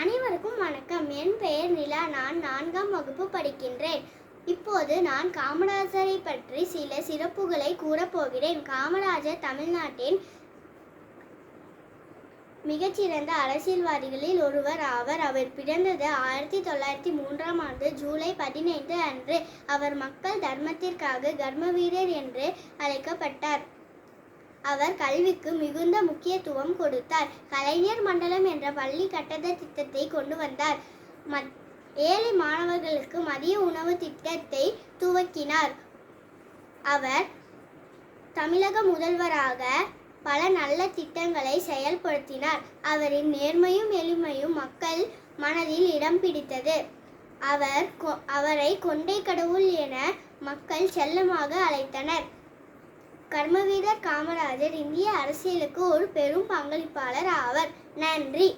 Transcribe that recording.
அனைவருக்கும் வணக்கம். என் பெயர் நிலா. நான் நான்காம் வகுப்பு படிக்கின்றேன். இப்போது நான் காமராஜரை பற்றி சில சிறப்புகளை கூறப்போகிறேன் காமராஜர் தமிழ்நாட்டின் மிகச்சிறந்த அரசியல்வாதிகளில் ஒருவர் ஆவர். அவர் பிறந்தது ஆயிரத்தி தொள்ளாயிரத்தி மூன்றாம் ஆண்டு ஜூலை பதினைந்து அன்று. அவர் மக்கள் தர்மத்திற்காக கர்மவீரர் என்று அழைக்கப்பட்டார். அவர் கல்விக்கு மிகுந்த முக்கியத்துவம் கொடுத்தார். கலைஞர் மண்டலம் என்ற பள்ளி கட்டத திட்டத்தை கொண்டு வந்தார். மத்- ஏழை மாணவர்களுக்கு மதிய உணவு திட்டத்தை துவக்கினார். அவர் தமிழக முதல்வராக பல நல்ல திட்டங்களை செயல்படுத்தினார். அவரின் நேர்மையும் எளிமையும் மக்கள் மனதில் இடம் பிடித்தது. அவர் கொ- அவரை கொண்டை கடவுள் என மக்கள் செல்லமாக அழைத்தனர். கர்மவீரர் காமராஜர் இந்திய அரசியலுக்கு ஒரு பெரும் பங்களிப்பாளர் ஆவர். நன்றி.